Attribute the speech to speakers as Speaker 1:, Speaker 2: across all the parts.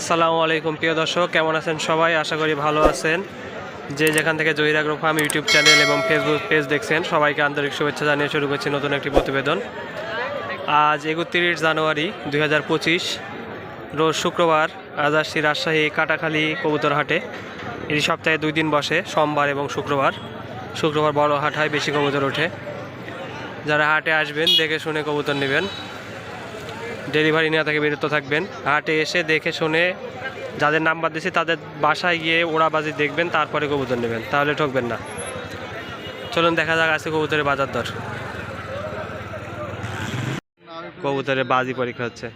Speaker 1: আসসালামু আলাইকুম, প্রিয় দর্শক। কেমন আছেন সবাই? আশা করি ভালো আছেন। যে যেখান থেকে Zahir agro farm YouTube channel এবং ফেসবুক পেজ দেখছেন, সবাইকে আন্তরিক শুভেচ্ছা জানিয়ে শুরু করছি নতুন একটি প্রতিবেদন। আজ একত্রিশ জানুয়ারি দু হাজার পঁচিশ, রোজ শুক্রবার আজ আসছি রাজশাহী কাটাখালী কবুতর হাটে এটি সপ্তাহে দুই দিন বসে, সোমবার এবং শুক্রবার। শুক্রবার বড় হাট হয়, বেশি কবুতর ওঠে। যারা হাটে আসবেন, দেখে শুনে কবুতর নেবেন। ডেলিভারি নেওয়া থেকে বিরত থাকবেন। হাটে এসে দেখে শুনে যাদের নাম্বার দিয়েছি, তাদের বাসায় গিয়ে ওড়াবাজি দেখবেন, তারপরে কবুতর নেবেন। তাহলে ঠকবেন না। চলুন দেখা যাক আছে কবুতরের বাজার দর। কবুতরের বাজি পরীক্ষা হচ্ছে।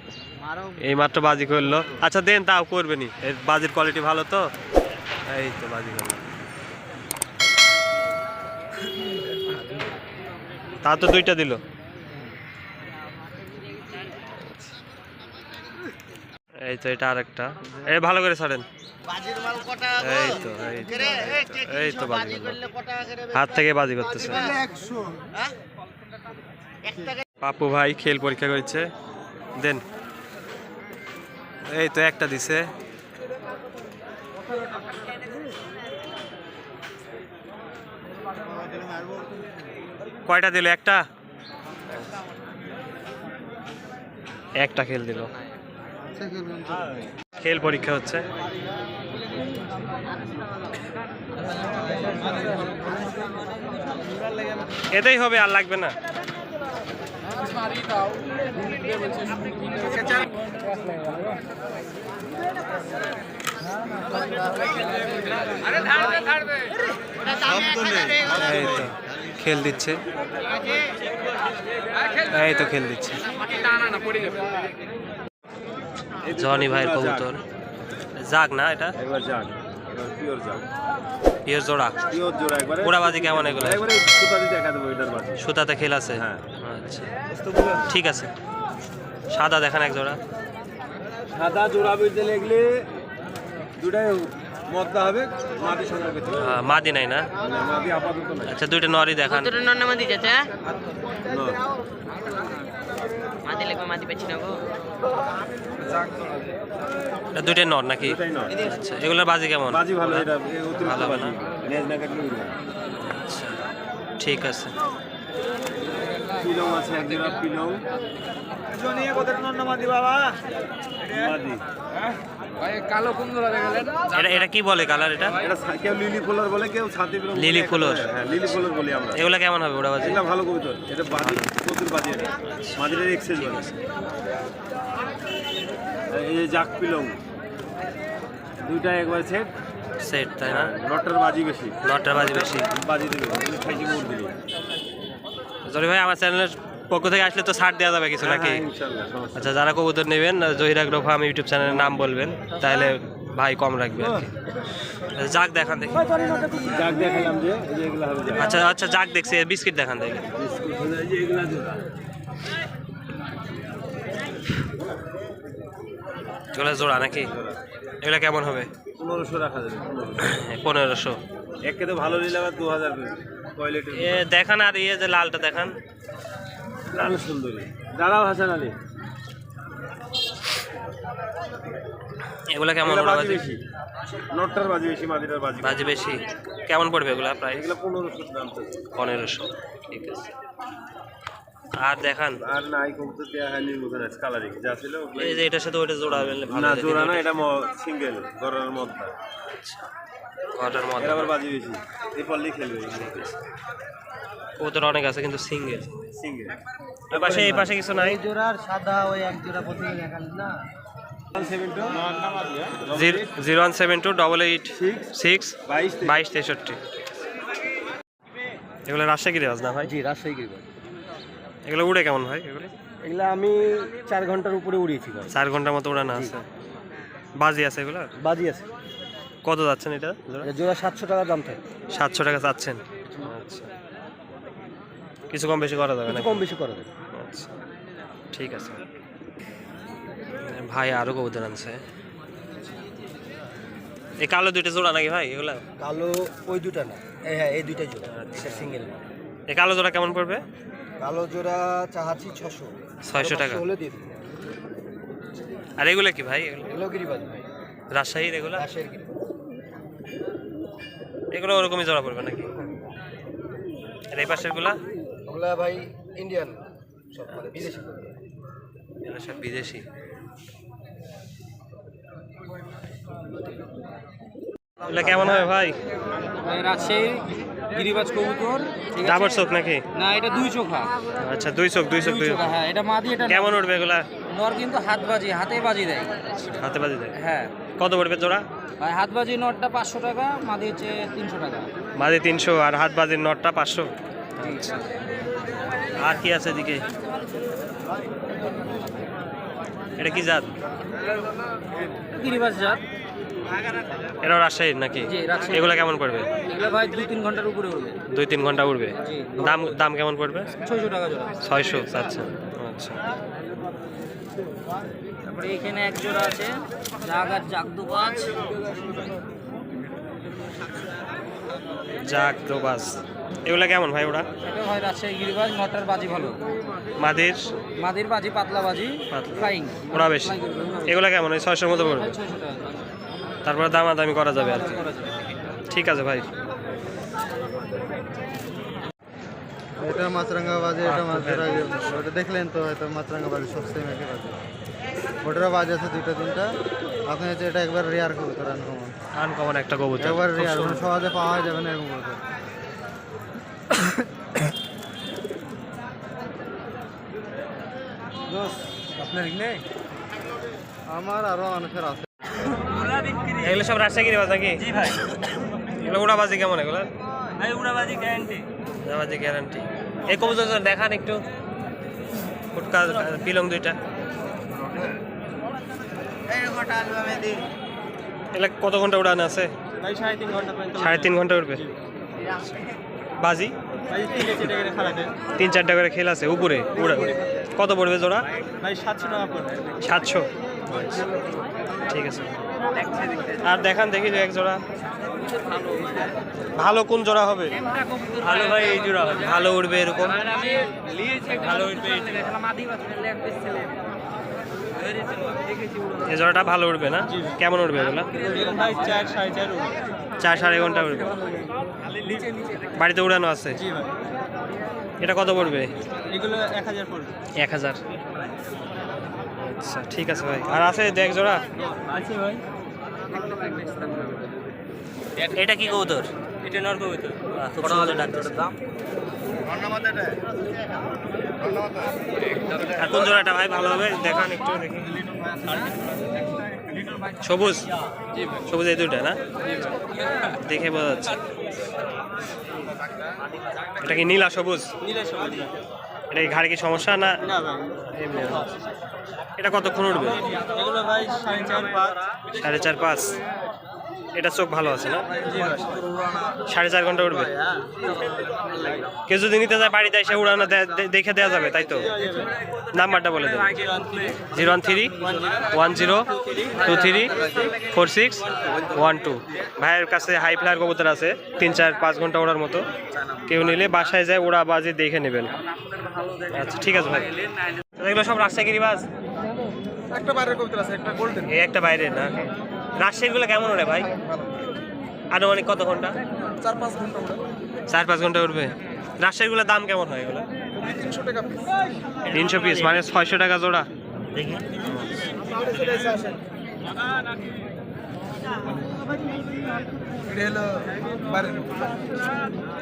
Speaker 1: এই মাত্র বাজি করল। আচ্ছা দেন, তাও করবেনি এর বাজির কোয়ালিটি ভালো তো? এই তো বাজি করল। তা তো দুইটা দিল। এই তো এটা আরেকটা। এই ভালো করে ছাড়েন।
Speaker 2: বাজির মাল কটা
Speaker 1: এই তো এই তো, এই তো, বাজি
Speaker 2: বাজি
Speaker 1: করলে।
Speaker 2: কটা করে
Speaker 1: হাত থেকে বাজি করতেছে।
Speaker 2: হ্যাঁ?
Speaker 1: পাপু ভাই খেল পরীক্ষা করেছে। দেন। এই তো একটা দিছে। কয়টা দিল? একটা? একটা খেল দিল। খেল পরীক্ষা হচ্ছে। এটাই হবে আর লাগবে না। খেল দিচ্ছে। এই তো খেল দিচ্ছে। জনি ভাইয়ের কবুতর। যাক না এটা?
Speaker 3: একবার এবার পিওর যাক।
Speaker 1: পিওর জোড়া।
Speaker 3: পিওর জোড়া একবারে
Speaker 1: পোড়াবাজি কেমন এগুলো?
Speaker 3: একবারে সুপারি দেখা দেবো এটার বাজে।
Speaker 1: সুতাতে খেল আছে?
Speaker 3: হ্যাঁ।
Speaker 1: আচ্ছা। ঠিক আছে। সাদা দেখান এক জোড়া।
Speaker 3: সাদা জোড়া বেঁধে লাগলে দুটাই হবে সঙ্গে
Speaker 1: মাদি নাই না?
Speaker 3: মাটি আপাতত নাই।
Speaker 1: আচ্ছা দুইটা নরি দেখান
Speaker 2: মাদি যাচ্ছে
Speaker 3: না।
Speaker 2: মাদি লাগবে মাদি পাচ্ছি না গো
Speaker 1: এটা দুইটাই নর নাকি আচ্ছা এগুলোর বাজি কেমন?
Speaker 3: বাজি ভালো এটা
Speaker 1: ভালো হবে না?
Speaker 3: লেজ না কাটলে
Speaker 1: আচ্ছা ঠিক আছে।
Speaker 3: পিলং আছে এক জোড়া পিলং।
Speaker 1: এটা এটা কি বলে কালার এটা?
Speaker 3: এটা কেউ লিলি ফুলার বলে কেউ ছাতি
Speaker 1: লিলি ফুলর।
Speaker 3: হ্যাঁ লিলি ফুলর বলি আমরা।
Speaker 1: এগুলো কেমন হবে বাজি
Speaker 3: এগুলা ভালো কবুতর। এটা বাজি প্রচুর বাজি এটা মাদিরের এক্সেস বলে এই যে জাক পিলং। দুইটা একবার সেট
Speaker 1: সেট তাই না?
Speaker 3: নটার বাজি বেশি।
Speaker 1: নটার বাজি বেশি।
Speaker 3: বাজি দেবে খাইছি মোড় দিলি।
Speaker 1: জরি ভাই আমার চ্যানেলের পক্ষ থেকে আসলে তো ছাড় দেওয়া যাবে কিছু নাকি?
Speaker 3: হ্যাঁ, ইনশাল্লাহ সমস্যা
Speaker 1: আচ্ছা যারা কবুতর নেবেন জহির আগ্রহ ফার্ম ইউটিউব চ্যানেলের নাম বলবেন তাহলে ভাই কম রাখবে আর কি। আচ্ছা, যাক দেখান দেখি।
Speaker 3: দেখালাম যে
Speaker 1: আচ্ছা আচ্ছা যাক দেখছি বিস্কিট দেখান দেখি।
Speaker 3: এগুলা জোড়া
Speaker 1: নাকি? এগুলো কেমন হবে?
Speaker 3: পনেরোশো রাখা যাবে পনেরোশো। একে তো ভালো নিলে আবার দু হাজার
Speaker 1: এ দেখান আর ইয়ে যে লালটা দেখান।
Speaker 3: লাল সুন্দরী। দাঁড়াও হাসান আলী
Speaker 1: এগুলো কেমন
Speaker 3: বাজি বেশি। নটটার বাজি বেশি মাদিটার বাজি
Speaker 1: বাজি বেশি। কেমন পড়বে এগুলো প্রায়
Speaker 3: এগুলা পনেরোশো দাম তো
Speaker 1: পনেরোশো। ঠিক আছে। আর দেখান।
Speaker 3: আর নাই হয়নি কালারিং। যা ছিল
Speaker 1: এই যে এটার সাথে ওটা জোড়া
Speaker 3: না জোড়া না। এটা সিঙ্গেল গড়ার মধ্যে।
Speaker 1: ঘটার মধ্যে।
Speaker 3: আবার বাজি বেশি এই পল্লি খেলবে।
Speaker 1: কবুতর অনেক আছে কিন্তু সিঙ্গেল।
Speaker 3: সিঙ্গেল।
Speaker 1: এই পাশে এই পাশে কিছু নাই।
Speaker 2: জোড়ার সাদা ওই এক জোড়া প্রতি দেখাল না?
Speaker 1: Zero one seven two double eight six
Speaker 3: বাইশ
Speaker 1: বাইশ তেষট্টি। এগুলো রাজশাহী রেওয়াজ না ভাই?
Speaker 2: জি রাজশাহী গিরবাজ
Speaker 1: এগুলো উড়ে কেমন ভাই এগুলো?
Speaker 2: এগুলা আমি চার ঘণ্টার উপরে উড়িয়েছি
Speaker 1: চার ঘণ্টার মতো উড়ানো আছে। বাজি আছে এগুলো
Speaker 2: বাজি আছে।
Speaker 1: কত যাচ্ছেন এটা? জোড়া?
Speaker 2: সাতশো টাকা দাম থাকে।
Speaker 1: সাতশো টাকা চাচ্ছেন? আচ্ছা। কিছু কম বেশি করা যাবে না
Speaker 2: কম বেশি করা যাবে।
Speaker 1: আচ্ছা। ঠিক আছে। ভাই আরও কবুতর আনছে। এই কালো দুইটা জোড়া নাকি ভাই? এগুলা?
Speaker 2: কালো ওই দুটা না। এই হ্যাঁ এই দুইটাই জোড়া। এটা সিঙ্গেল
Speaker 1: এই কালো জোড়া কেমন পড়বে?
Speaker 2: কালো জোড়া চাহাচ্ছি ছশো
Speaker 1: ছয়শো টাকা।
Speaker 2: হলে দিয়ে
Speaker 1: আর এগুলো কি ভাই? এগুলো
Speaker 2: গিরিবাজ ভাই।
Speaker 1: রাজশাহীর এগুলো?
Speaker 2: রাজশাহীর
Speaker 1: এগুলো ওরকমই জোড়া পড়বে নাকি? আর এই পাশেরগুলা?
Speaker 2: ওগুলা ভাই ইন্ডিয়ান সব মানে বিদেশি।
Speaker 1: এগুলো সব বিদেশি। এগুলো কেমন হবে ভাই?
Speaker 4: গিরিবাজ কবুতর?
Speaker 1: ডাবর চোখ নাকি?
Speaker 4: না এটা দুই চোখা।
Speaker 1: আচ্ছা দুই চোখ দুই চোখ
Speaker 4: দুই
Speaker 1: দুই
Speaker 4: চোখা হ্যাঁ এটা মাদি এটা
Speaker 1: কেমন উঠবে এগুলা?
Speaker 4: নর কিন্তু হাত বাজি হাতে বাজি দেয়।
Speaker 1: হাতে বাজি দেয়?
Speaker 4: হ্যাঁ।
Speaker 1: কত পড়বে জোড়া?
Speaker 4: আর হাত বাজি নটটা পাঁচশো টাকা মাদি হচ্ছে তিনশো টাকা।
Speaker 1: মাঝে তিনশো আর হাত বাজির নটটা পাঁচশো। আর কি আছে এদিকে? এটা কি জাত?
Speaker 4: গিরিবাজ জাত।
Speaker 1: এটা রাজশাহীর নাকি? এগুলো কেমন পড়বে?
Speaker 4: ভাই দুই তিন ঘণ্টার উপরে উঠবে
Speaker 1: দুই তিন ঘণ্টা উঠবে দাম দাম কেমন পড়বে?
Speaker 4: ছয়শো টাকা জোড়া।
Speaker 1: ছয়শো আচ্ছা। আচ্ছা।
Speaker 4: তারপরে এখানে এক জোড়া আছে জাগার জাগদুবাজ।
Speaker 1: যাক দোবাস এগুলো কেমন ভাই ওরা?
Speaker 4: এটা হয় রাজশাহী গিরিবাজ নটার বাজি ভালো।
Speaker 1: মাদির?
Speaker 4: মাদির বাজি পাতলা বাজি ফ্লাইং
Speaker 1: ওরা বেশি। এগুলো কেমন? ওই ছয়শোর মতো পড়বে? তারপরে দামাদামি করা যাবে আর কি। ঠিক আছে ভাই।
Speaker 5: এটা মাছরাঙ্গা বাজে এটা মাছরা ওটা দেখলেন তো হয়তো মাছরাঙ্গা বাজে সব সেম ওটারও বাজ আছে দুইটা তিনটা। আপনি হচ্ছে এটা একবার রেয়ার কবুতর আনকমন
Speaker 1: আনকমন একটা কবুতর
Speaker 5: একবার রেয়ার
Speaker 1: সুন্দর।
Speaker 5: সহজে পাওয়া যাবে না এরকম কবুতর।
Speaker 3: আপনার নেই?
Speaker 5: আমার আরও মানুষের আছে।
Speaker 1: এগুলো সব রাজশাহী বাজ নাকি জি ভাই। এগুলো উড়াবাজি কেমন এগুলো?
Speaker 4: ভাই উড়াবাজি গ্যারান্টি
Speaker 1: উড়াবাজি গ্যারান্টি এই কবুতর দেখান একটু। ফুটকা পিলং দুইটা। এগুলো কত ঘণ্টা উড়ান আছে?
Speaker 4: সাড়ে তিন
Speaker 1: ঘণ্টা উঠবে বাজি?
Speaker 4: তিন
Speaker 1: চারটা করে খেল আছে উপরে কত পড়বে জোড়া?
Speaker 4: সাতশো
Speaker 1: ঠিক আছে। আর দেখান দেখি এক জোড়া। ভালো কোন জোড়া হবে? ভালো ভাই এই জোড়া হবে। ভালো উঠবে এরকম। ভালো উঠবে এই জোড়াটা ভালো উঠবে না? কেমন উঠবে এগুলো?
Speaker 4: চার সাড়ে
Speaker 1: ঘণ্টা উঠবে বাড়িতে উড়ানো আছে? এটা কত পড়বে?
Speaker 4: এগুলো এক হাজার পড়বে।
Speaker 1: এক হাজার। আচ্ছা ঠিক আছে ভাই। আর আছে দেখ জোড়া?
Speaker 4: আছে ভাই।
Speaker 1: এটা কি কৌতর
Speaker 4: এটা নর কবিতা
Speaker 1: খুব সুন্দর কোন জোড়াটা ভাই, ভালো হবে, দেখান একটু দেখি। সবুজ? সবুজ এই দুইটা না? দেখে বোঝা যাচ্ছে। এটা কি নীলা সবুজ? এটা কি ঘাড়ে কি সমস্যা না? এটা কতক্ষণ উঠবে?
Speaker 4: সাড়ে চার পাঁচ।
Speaker 1: এটা চোখ ভালো আছে না? সাড়ে চার ঘণ্টা উঠবে? কেউ যদি নিতে যায় বাড়িতে এসে উড়ানো দেখে দেওয়া যাবে তাই তো? নাম্বারটা বলে দেন zero one three one zero two three four six one two. ভাইয়ের কাছে হাই ফ্লায়ার কবুতর আছে তিন চার পাঁচ ঘণ্টা ওড়ার মতো। কেউ নিলে বাসায় যায় ওড়া বাজে দেখে নেবেন। আচ্ছা ঠিক আছে ভাই। এগুলো সব রাজশাহী বাস
Speaker 5: একটা বাইরের কবুতর আছে একটা গোল্ডেন।
Speaker 1: এই একটা বাইরে না? রাজশাহীগুলো কেমন ওরে ভাই? আনুমানিক কত ঘণ্টা?
Speaker 5: চার পাঁচ ঘণ্টা
Speaker 1: চার পাঁচ ঘণ্টা উঠবে। রাজশাহীগুলোর দাম কেমন হয় এগুলো?
Speaker 5: তিনশো পিস
Speaker 1: মানে ছয়শো টাকা জোড়া। দেখি।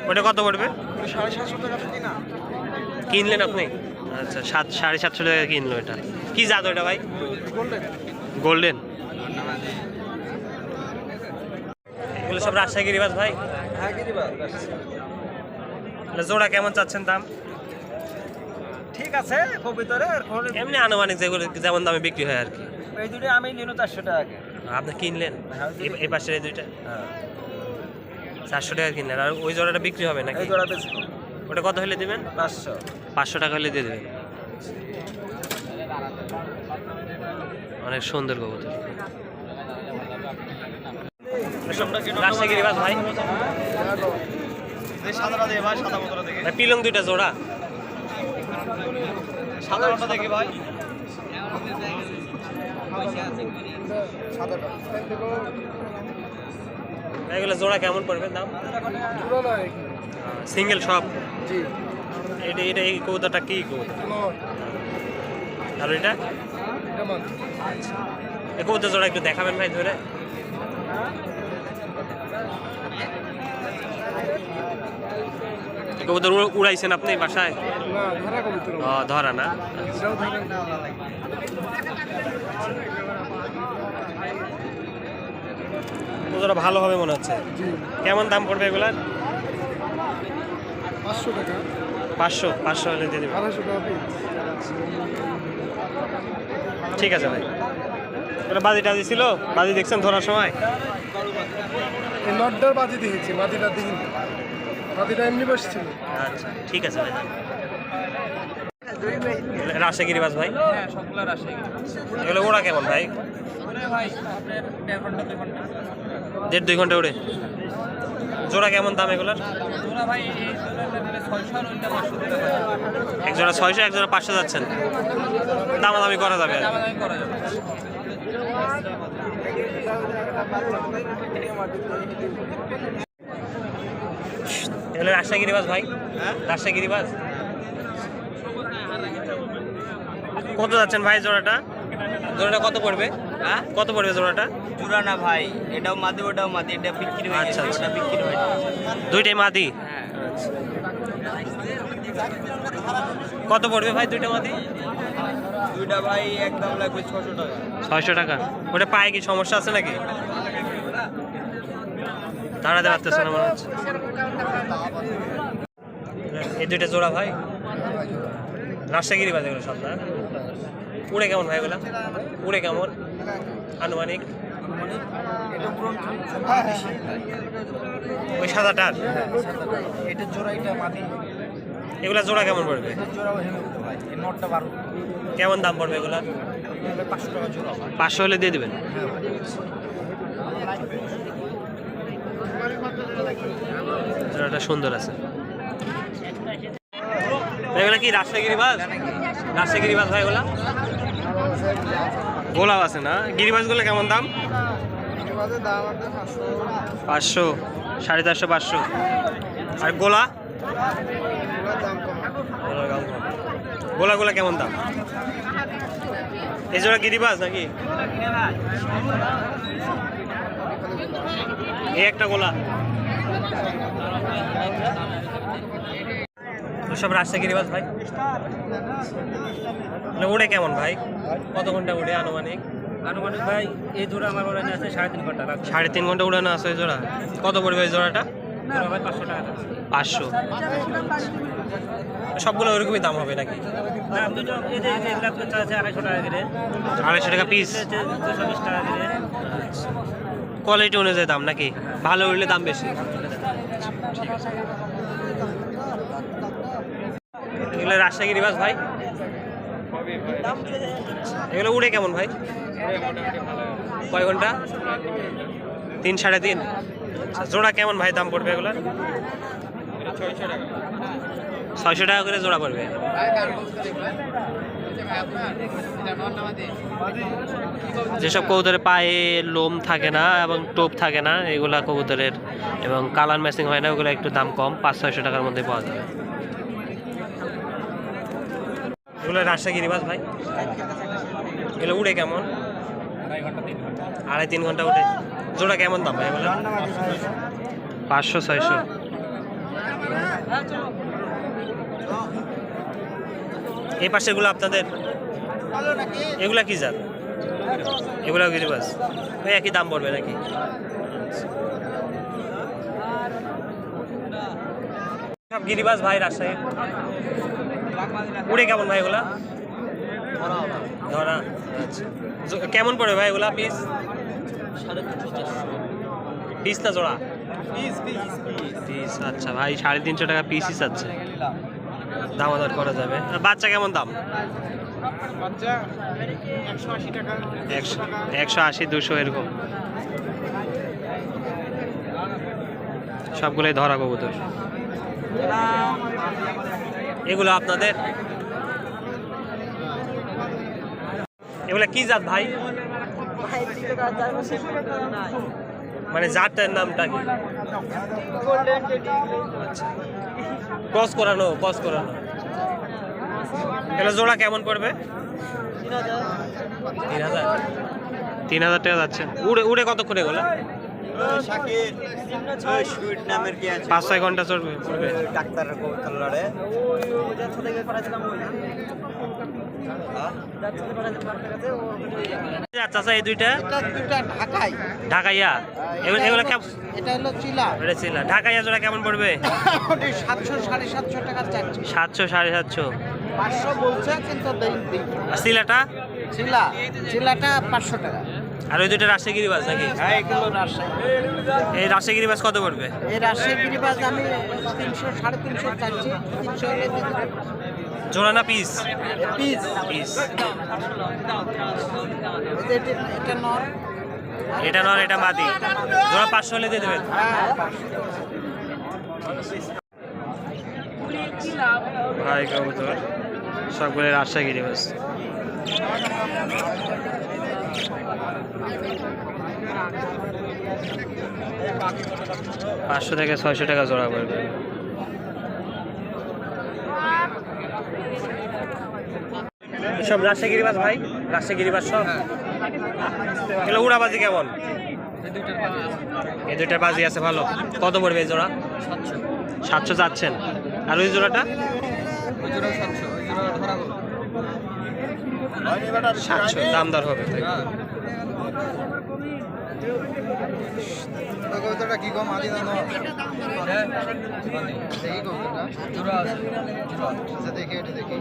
Speaker 1: ওটা কত পড়বে? কিনলেন আপনি? আচ্ছা সাত সাড়ে সাতশো টাকা কিনলো এটা। কি জাত ওটা ভাই?
Speaker 5: গোল্ডেন
Speaker 1: গোল্ডেন এগুলো সব রাজশাহী গিরিবাস ভাই?
Speaker 5: হ্যাঁ
Speaker 1: জোড়া কেমন চাচ্ছেন দাম?
Speaker 4: ঠিক আছে কবিতরে
Speaker 1: এমনি আনুমানিক যেগুলো যেমন দামে বিক্রি হয় আর কি।
Speaker 4: এই দুটো আমি নিল চারশো টাকা
Speaker 1: আপনি কিনলেন? এই- এই পাশের এই দুইটা? চারশো টাকা কিনলেন। আর ওই জোড়াটা বিক্রি হবে নাকি? ওটা কত হলে দিবেন?
Speaker 4: পাঁচশো।
Speaker 1: পাঁচশো টাকা হলে দিয়ে দেবেন। অনেক সুন্দর কবুতর। রাজশাহী ভাই। পিলং দুইটা জোড়া।
Speaker 4: সাদাটা দেখে ভাই।
Speaker 1: এগুলো জোড়া কেমন পড়বে দাম? সিঙ্গেল সব? এটা এটা এই কবুতরটা কি কবুতর? আর এটা? এই কবুতর জোড়া একটু দেখাবেন ভাই ধরে। এই কবুতর উড়াইছেন আপনি বাসায়? ধরা না? কবুতরটা ভালো হবে মনে হচ্ছে। কেমন দাম পড়বে এগুলার?
Speaker 2: পাঁচশো টাকা।
Speaker 1: পাঁচশো পাঁচশো হলে দিয়ে দেবেন। ঠিক আছে ভাই। এটা বাজি টাজি ছিল বাজি দেখছেন ধরার সময়?
Speaker 2: এই নটটার বাজি দেখেছি মাটিটা দেখিনি। মাটিটা এমনি বসছিল
Speaker 1: আচ্ছা ঠিক আছে ভাই রাজশাহী বাস ভাই?
Speaker 4: হ্যাঁ সবগুলো
Speaker 1: এগুলো ওরা কেমন ভাই?
Speaker 4: ওরে ভাই আপনার দেড় ঘণ্টা দুই ঘণ্টা।
Speaker 1: দেড় দুই ঘণ্টা উড়ে জোড়া কেমন দাম এগুলোর?
Speaker 4: নিলে ছয়শো
Speaker 1: এক জোড়া ছয়শো এক জোড়া পাঁচশো যাচ্ছেন। দামাদামি করা যাবে আর কি।
Speaker 4: দামাদামি করা যাবে
Speaker 1: এগুলো রাজশাহী বাস ভাই। রাজশাহী বাস কত যাচ্ছেন ভাই জোড়াটা? জোড়াটা কত পড়বে?
Speaker 4: হ্যাঁ?
Speaker 1: কত পড়বে জোড়াটা?
Speaker 4: জোড়া না ভাই এটাও মাদি ওটাও মাদি এটা বিক্রি হয়ে
Speaker 1: আচ্ছা, আচ্ছা।
Speaker 4: ওটা বিক্রি হয়ে
Speaker 1: দুইটাই মাদি?
Speaker 4: হ্যাঁ।
Speaker 1: কত পড়বে ভাই দুইটা মাদি?
Speaker 4: দুইটা ভাই একদম লাগবে ছশো টাকা।
Speaker 1: ছয়শো টাকা। ওটা পায়ে কি সমস্যা আছে নাকি? দাঁড়াতে পারতেছে না মনে হচ্ছে। এই দুইটা জোড়া ভাই। রাজশাহী বাজে এগুলো সব না? উড়ে কেমন ভাই এগুলা? উড়ে কেমন? আনুমানিক? ওই সাদাটার?
Speaker 2: মাটি
Speaker 1: এগুলা জোড়া কেমন পড়বে?
Speaker 2: নটটা বারো।
Speaker 1: কেমন দাম পড়বে এগুলা?
Speaker 2: পাঁচশো টাকা জোড়া
Speaker 1: পাঁচশো হলে দিয়ে দেবেন? জোড়াটা সুন্দর আছে। এগুলা কি রাজশাহী গিরিবাজ রাজশাহী গিরিবাজ ভাই এগুলা? গোলাপ আছে না? গিরিবাজগুলো কেমন দাম?
Speaker 5: পাঁচশো
Speaker 1: সাড়ে চারশো পাঁচশো। আর গোলা?
Speaker 5: দাম কম।
Speaker 1: গোলাগুলা কেমন দাম? এই জোড়া গিরিবাজ নাকি? এই একটা গোলা। সব রাজশাহী গিরিবাজ ভাই? মানে উড়ে কেমন ভাই? কত ঘণ্টা উড়ে আনুমানিক?
Speaker 4: আনুমানিক ভাই এই জোড়া আমার মনে আছে সাড়ে তিন ঘণ্টা
Speaker 1: সাড়ে তিন ঘণ্টা উড়ানো আছে এই জোড়া। কত পড়বে এই জোড়াটা?
Speaker 4: পাঁচশো।
Speaker 1: সবগুলো ওরকমই দাম হবে নাকি?
Speaker 4: আড়াইশো টাকা
Speaker 1: পিস কোয়ালিটি অনুযায়ী দাম নাকি? ভালো উঠলে দাম বেশি। এগুলো রাজশাহী রিবাস ভাই? এগুলো উড়ে কেমন ভাই? কয় ঘণ্টা? তিন, সাড়ে তিন? জোড়া কেমন ভাই দাম পড়বে এগুলো ছয়শো টাকা করে জোড়া পড়বে। যেসব কবুতরের পায়ে লোম থাকে না এবং টোপ থাকে না, এগুলা কবুতরের এবং কালার ম্যাচিং হয় না, ওগুলো একটু দাম কম, পাঁচ ছয়শো টাকার মধ্যে পাওয়া যাবে। এগুলো রাজশাহী রিবাস ভাই। এগুলো উড়ে কেমন? আড়াই তিন ঘণ্টা। উঠে। জোড়া কেমন দাম ভাই এগুলো? পাঁচশো, ছয়শো। এই পাশেগুলো আপনাদের? এগুলা কি জাত? এগুলা গিরিবাস ওই একই দাম পড়বে নাকি? সব গিরিবাস ভাই রাজশাহী উড়ে কেমন ভাই এগুলা? ধরা। আচ্ছা। কেমন পড়বে ভাই এগুলা পিস পিস না জোড়া? পিস আচ্ছা ভাই সাড়ে তিনশো টাকা পিসই চাচ্ছে। দামাদার করা যাবে। আর বাচ্চা কেমন দাম? একশো একশো আশি দুশো এরকম। সবগুলোই ধরা কবুতর। এগুলো আপনাদের? এগুলা কি জাত ভাই? মানে জাতটার নামটা কি?
Speaker 6: টেডি
Speaker 1: ক্রস করানো ক্রস করানো। এগুলো জোড়া কেমন পড়বে?
Speaker 6: তিন হাজার।
Speaker 1: তিন হাজার টাকা যাচ্ছে। উড়ে উড়ে কতক্ষণ এগুলো?
Speaker 7: সুইট নামের কি
Speaker 1: পাঁচ ছয় ঘণ্টা চলবে পড়বে।
Speaker 7: ডাক্তার
Speaker 1: আচ্ছা এই দুইটা?
Speaker 2: দুটা
Speaker 1: ঢাকাইয়া? এগুলো এগুলো কেমন?
Speaker 2: এটা হলো চিলা।
Speaker 1: এটা ছিল ঢাকাইয়া জোড়া কেমন পড়বে?
Speaker 2: সাতশো সাড়ে সাতশো টাকা
Speaker 1: সাতশো সাড়ে সাতশো।
Speaker 2: পাঁচশো বলছে কিন্তু
Speaker 1: আর
Speaker 2: চিলা। চিলাটা পাঁচশো টাকা।
Speaker 1: আর ওই দুইটা রাজশাহী বাস নাকি?
Speaker 2: হ্যাঁ এগুলো রাজশাহী।
Speaker 1: এই রাজশাহী বাস কত পড়বে?
Speaker 2: এই রাজশাহী গিরিবাজ আমি তিনশো সাড়ে তিনশো চাচ্ছি তিনশো।
Speaker 1: জোড়া না পিস?
Speaker 2: পিস।
Speaker 1: পিস।
Speaker 2: এটা- এটা নর।
Speaker 1: এটা নর এটা মাদি। জোড়া পাঁচশো হলে দিয়ে দেবেন।
Speaker 2: হ্যাঁ।
Speaker 1: ভাই কবুতর। সবগুলো রাজশাহী বাস পাঁচশো থেকে ছয়শো টাকা জোড়া পড়বে। সব রাজশাহী বাস ভাই? রাজশাহী বাস সব? এগুলো উড়াবাজি কেমন? এই দুইটার বাজি আছে, ভালো। কত পড়বে এই জোড়া? সাতশো চাচ্ছেন আর ওই জোড়াটা? সাতশো। দাম দর হবে।
Speaker 2: কবিতাটা কি কম আদি দাম দেখি কবিতাটা আচ্ছা দেখি এটা দেখি।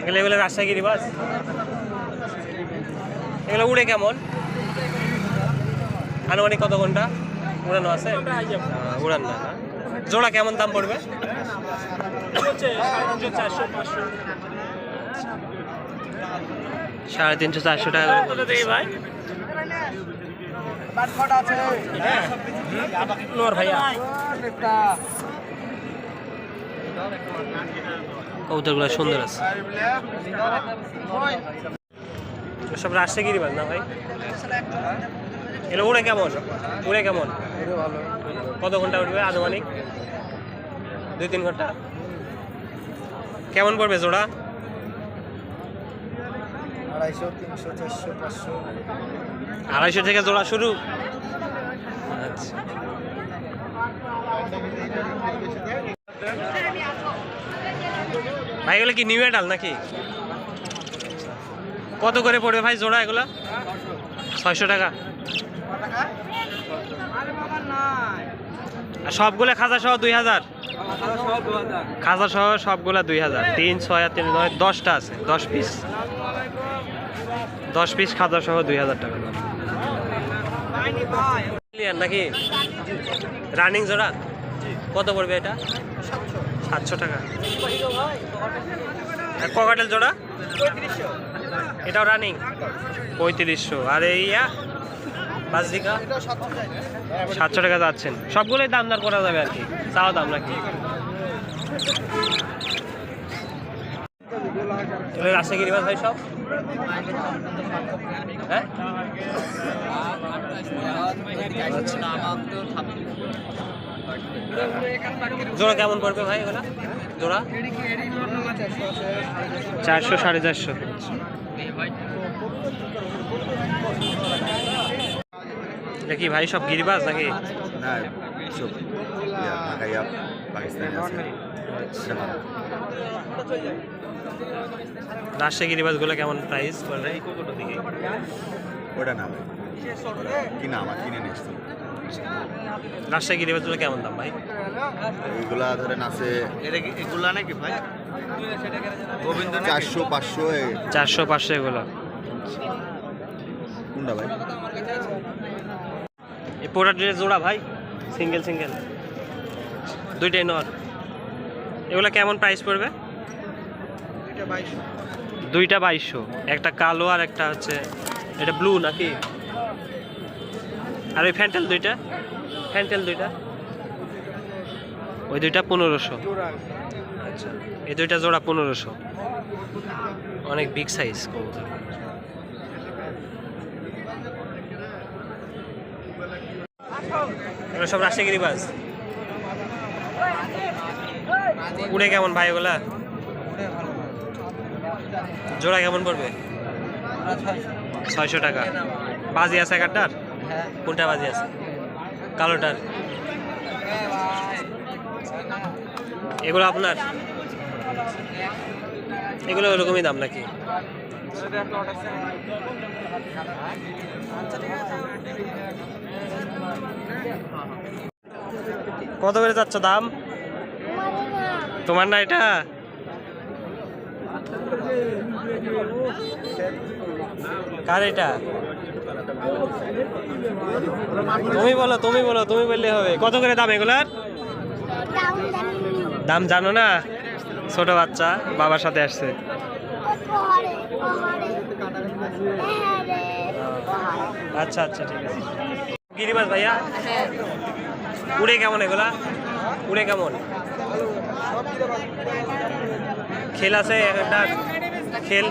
Speaker 1: এগুলো এগুলো রাজশাহী বাস এগুলো উড়ে কেমন? আনুমানিক কত ঘণ্টা? উড়ানো আছে? উড়ান না? জোড়া কেমন দাম পড়বে? সাড়ে তিনশো চারশো টাকা ভাইয়া কবুতরগুলো সুন্দর আছে। সব রাজশাহী বাস না ভাই? এগুলো উড়ে কেমন? উড়ে কেমন? কত ঘণ্টা উঠবে আনুমানিক? দুই তিন ঘণ্টা? কেমন পড়বে জোড়া?
Speaker 2: আড়াইশো তিনশো চারশো পাঁচশো।
Speaker 1: আড়াইশো থেকে জোড়া শুরু। আচ্ছা। ভাই, এগুলো কি নিউ এডাল নাকি? কত করে পড়বে ভাই জোড়া এগুলো? ছয়শো টাকা। সবগুলো খাজা সহ দুই হাজার? খাজা সহ সবগুলা দুই হাজার। তিন, ছয়, আর তিন, নয়, দশটা আছে, দশ পিস দশ পিস খাজা সহ দুই হাজার টাকা। নাকি? রানিং জোড়া? কত পড়বে এটা? সাতশো টাকা। ককাটেল জোড়া? এটাও রানিং পঁয়ত্রিশশো। আর এই বাজরিকা? সাতশো টাকা যাচ্ছেন। সবগুলোই দাম দর করা যাবে আর কি। চাওয়া দাম নাকি? এগুলো রাজশাহী রিভার ভাই সব? হ্যাঁ? জোড়া কেমন পড়বে ভাই এগুলা? জোড়া? চারশো সাড়ে চারশো। কি ভাই সব গিরিবাজ নাকি?
Speaker 7: না সব পাকিস্তানি।
Speaker 1: রাজশাহী গিরিবাজগুলো কেমন প্রাইস পড়বে
Speaker 7: ওটা না ভাই কি না আমার কিনে নিয়ে এসছি।
Speaker 1: রাজশাহী গিরিবাজগুলো কেমন দাম ভাই?
Speaker 7: এইগুলা ধরেন আছে এগুলা নাকি ভাই? গোবিন্দ চারশো পাঁচশো
Speaker 1: চারশো পাঁচশো এগুলো।
Speaker 7: কোনটা ভাই?
Speaker 1: এই পোড়া ড্রেস জোড়া ভাই সিঙ্গেল সিঙ্গেল দুইটাই নর। এগুলো কেমন প্রাইস পড়বে? দুইটা বাইশশো। একটা কালো আর একটা হচ্ছে এটা ব্লু নাকি? আর ওই ফ্যান্টেল দুইটা? ফ্যান্টেল দুইটা? ওই দুইটা পনেরোশো। আচ্ছা এই দুইটা জোড়া পনেরোশো। অনেক বিগ সাইজ কবুতর। সব রাশিগিরি বাস উড়ে কেমন ভাই ওগুলা জোড়া কেমন পড়বে? ছয়শো টাকা। বাজি আছে একারটার? কোনটা বাজি আছে? কালোটার। এগুলো আপনার? এগুলো ওরকমই দাম নাকি? কত করে যাচ্ছ দাম? তোমার না এটা? কার এটা? তুমি বলো তুমি বলো, তুমি বললে হবে। কত করে দাম এগুলার? দাম জানো না? ছোট বাচ্চা, বাবার সাথে আসছে। আচ্ছা আচ্ছা ঠিক আছে। গিরিবাস ভাইয়া, উড়ে কেমন এগুলা? উড়ে কেমন? খেল আছে একটা খেল।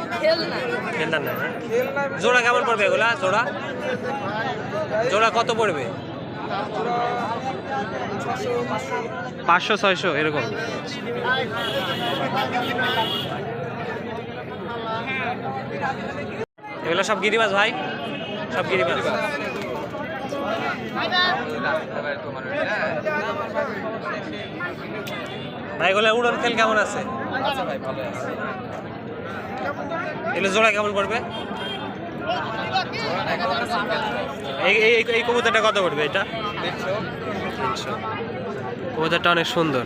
Speaker 1: খেলতাম না হ্যাঁ? জোড়া কেমন পড়বে এগুলা? জোড়া? জোড়া কত পড়বে? পাঁচশো, ছয়শো, এরকম। এগুলো সব গিরিবাজ ভাই? সব গিরিবাজ। ভাই এগুলো উড়ন খেল কেমন আছে? এগুলো জোড়া কেমন পড়বে? এই এই এই- এই কবুতরটা কত পড়বে এটা? কবুতরটা অনেক সুন্দর।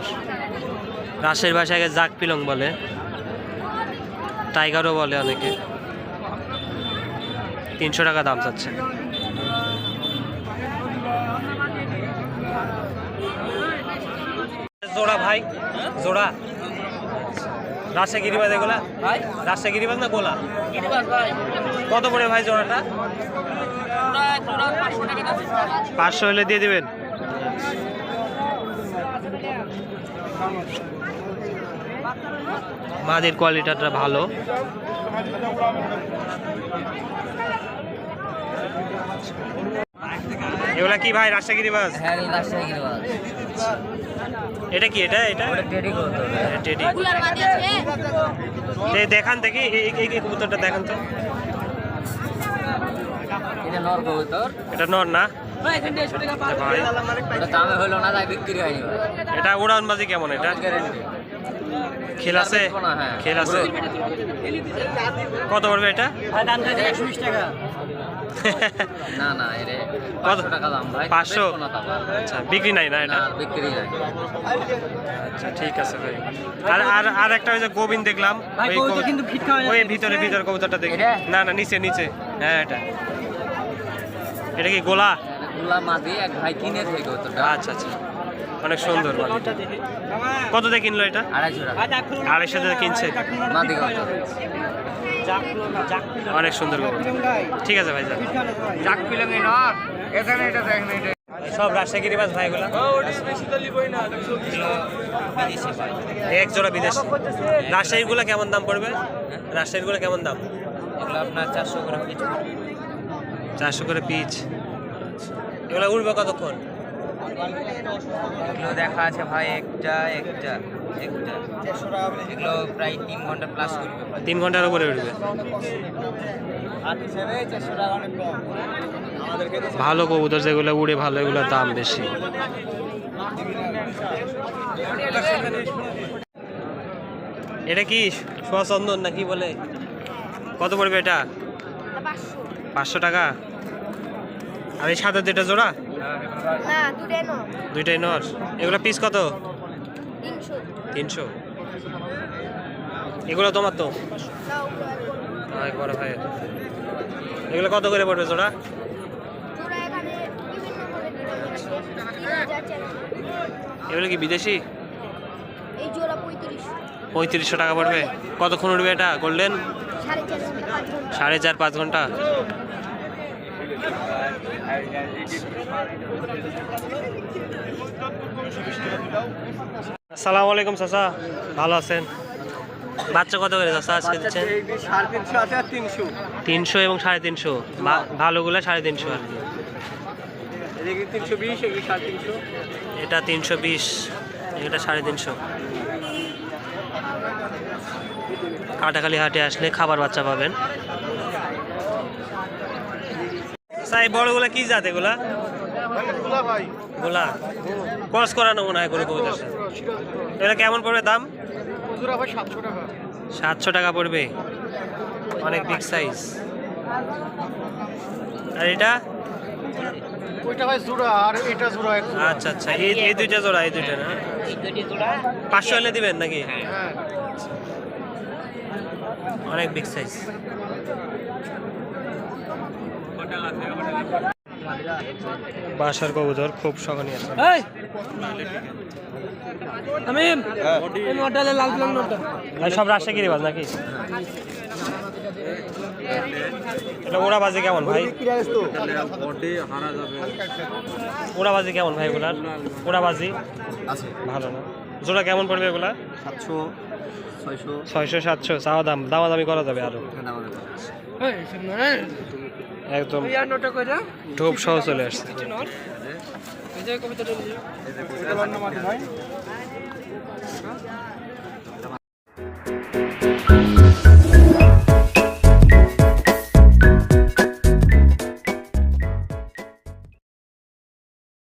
Speaker 1: রাশের ভাষাকে জাক পিলং বলে। টাইগারও বলে অনেকে। তিনশো টাকা দাম চাচ্ছে। জোড়া ভাই জোড়া। রাজশাহী গিরিবাজ এগুলা?
Speaker 4: ভাই।
Speaker 1: রাজশাহী গিরিবাজ না গোলা? কত পড়ে ভাই জোড়াটা?
Speaker 4: পাঁচশো
Speaker 1: হলে দিয়ে দিবেন? মাদের কোয়ালিটিটা ভালো। এগুলা কি ভাই রাজশাহী গিরিবাজ
Speaker 4: হ্যাঁ রাজশাহী গিরিবাস।
Speaker 1: এটা কি এটা এটা?
Speaker 4: টেডি
Speaker 1: হ্যাঁ, টেডি। দেখান দেখি এই কবুতরটা দেখান তো।
Speaker 4: এটা নর কবুতর।
Speaker 1: এটা নর না?
Speaker 4: ভাই
Speaker 1: ভাই।
Speaker 4: ওটা দামে হলো না তাই বিক্রি হয়নি
Speaker 1: এটা উড়ানবাজি কেমন এটা? খেল আছে?
Speaker 4: হ্যাঁ।
Speaker 1: খেল আছে। কত পড়বে এটা?
Speaker 4: ভাই দাম চাইছে একশো বিশ টাকা। না না এরে
Speaker 1: কত?
Speaker 4: টাকা দাম ভাই।
Speaker 1: আচ্ছা বিক্রি নাই না এটা?
Speaker 4: বিক্রি নাই।
Speaker 1: আচ্ছা ঠিক আছে ভাই। আর আর আর একটা ওই যে গোবিন্দ দেখলাম ওই
Speaker 4: কবুতর
Speaker 1: কবুতর-
Speaker 4: কিন্তু ফিট খাওয়া
Speaker 1: ওই ভিতরে ভিতরে কবুতরটা দেখি। না না নিচে নিচে। হ্যাঁ এটা। এটা কি গোলা?
Speaker 4: গুলা মাদি এক ভাই কিনে থেকে কবুতরটা।
Speaker 1: আচ্ছা আচ্ছা। অনেক সুন্দর কত দিয়ে কিনলো এটা?
Speaker 4: আড়াইশো টাকা।
Speaker 1: আড়াইশো টাকা কিনছে? অনেক সুন্দর ঠিক আছে ভাই
Speaker 4: এখানে এটা দেখেন এটা।
Speaker 1: সব রাজশাহী মাছ ভাইগুলা এক জোড়া বিদেশ। রাজশাহীরগুলা কেমন দাম পড়বে? রাজশাহীরগুলা কেমন দাম?
Speaker 4: এগুলো আপনার চারশো করে পিস
Speaker 1: চারশো করে পিচ। এগুলো উঠবে কতক্ষণ?
Speaker 4: এগুলো দেখা আছে ভাই একটা একটা। এগুলো প্রায় তিন ঘণ্টা প্লাস করবে।
Speaker 1: তিন ঘণ্টার উপরে উঠবে। ভালো কবুতর যেগুলো উড়ে ভালো এগুলোর দাম বেশি। এটা কি সচন্দন না কি বলে? কত পড়বে এটা? পাঁচশো টাকা। আর এই সাদা দুটা জোড়া? দুইটাই নর। এগুলো পিস কত?
Speaker 8: তিনশো।
Speaker 1: তিনশো? এগুলো তোমার তো? একবার ভাই। এগুলো কত করে পড়বে জোড়া? এগুলো কি বিদেশি? পঁয়ত্রিশশো টাকা পড়বে। কতক্ষণ উঠবে এটা? গোল্ডেন?
Speaker 8: সাড়ে
Speaker 1: চার, পাঁচ ঘণ্টা। আসসালামু আলাইকুম চাচা। ভালো আছেন? বাচ্চা কত করে চাচা আজকে দিচ্ছেন?
Speaker 3: তিনশো
Speaker 1: এবং সাড়ে তিনশো। ভালোগুলো সাড়ে তিনশো আর কি। এটা তিনশো বিশ এটা সাড়ে তিনশো। কাটাখালি হাটে আসলে খাবার বাচ্চা পাবেন। সাই বড়গুলা কি জাত এগুলা? গোলা। ক্রস করানো মনে হয় কোনো কবুতর এটা কেমন পড়বে দাম?
Speaker 2: সাতশো টাকা।
Speaker 1: পড়বে। অনেক বিগ সাইজ আর এটা?
Speaker 2: ওইটা ভাই জোড়া আর এটা জোড়া
Speaker 1: আচ্ছা আচ্ছা। এই এই দুইটা জোড়া এই দুইটা না? পাঁচশো হলে দিবেন নাকি?
Speaker 2: হ্যাঁ।
Speaker 1: অনেক বিগ সাইজ বাসার কবুতর খুব শখনী আছে
Speaker 2: আমি নটালে লাল লাল নটা
Speaker 1: সব রাজশাহী বাজ নাকি? এটা ওরা বাজে কেমন ভাই? ওরা বাজে কেমন ভাই এগুলার? ওরা বাজি ভালো না। জোড়া কেমন পড়বে এগুলা?
Speaker 5: সাতশো ছয়শো
Speaker 1: ছয়শো সাতশো। চাওয়া দাম দামাদামি করা যাবে আরও। একদম
Speaker 2: নটা কইরা
Speaker 1: টোপ সহ চলে আসছে।